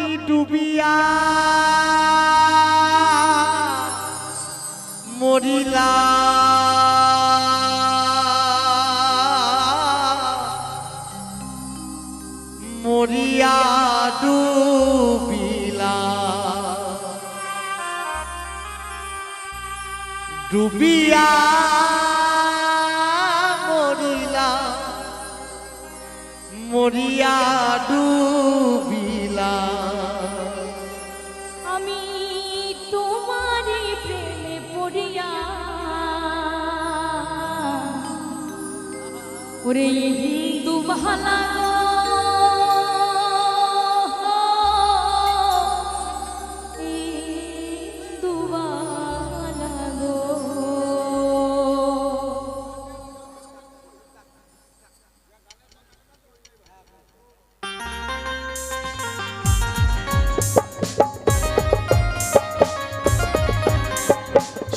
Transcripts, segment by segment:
আমি ডুবিয়া। মরিলা। মরিয়া ডুবিলা। ডুবিয়া মরিলা। মরিয়া ডুব তোমারি প্রেমে পড়িয়া। ওরে হিন্দু ভালা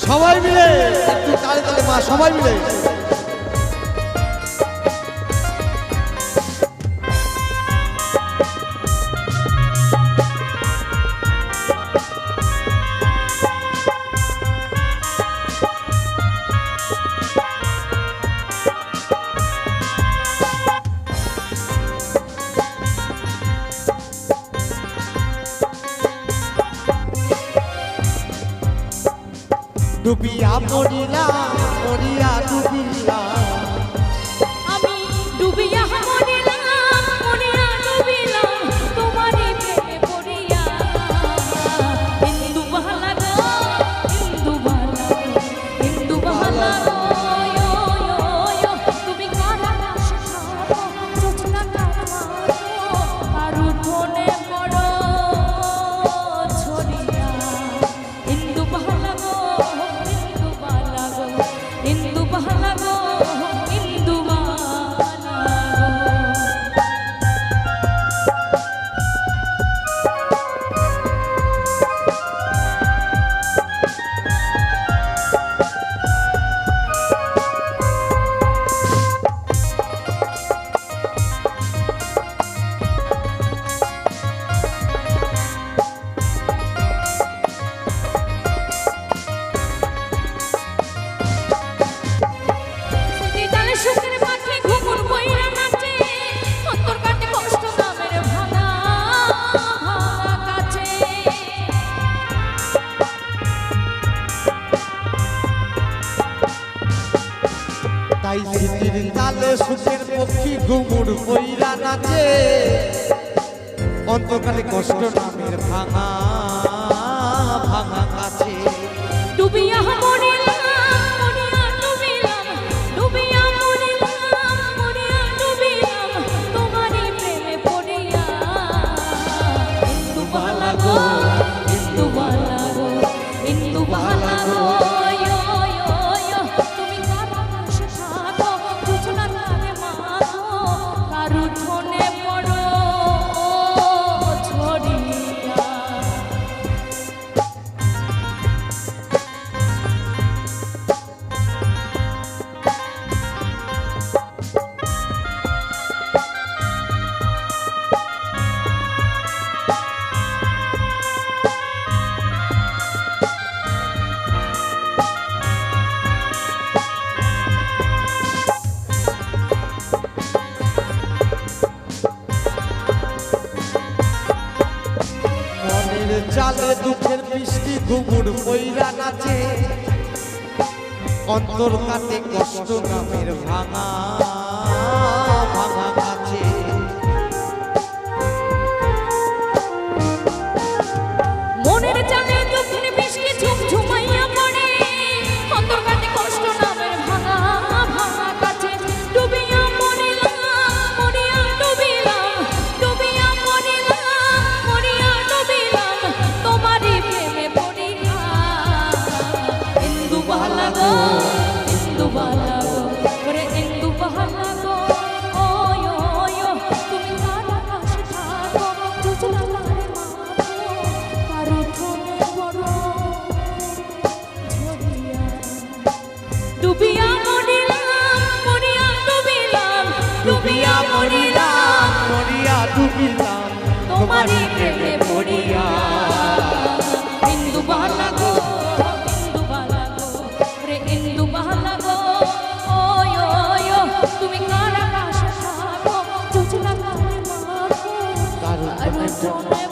সবাই মিলে। সবাই মিলে। ডুবিয়া পড়িলা তাই স্মৃতির তালে সুখের পক্ষী ঘুমুর বইরা নাচে। অন্তকালে কষ্ট নামের ভাঙা। ডালে দুঃখের মিষ্টি ঘুমুর কইরা নাচে। অন্তর কাটে কষ্ট নামের ভাঙা ভাঙা so much.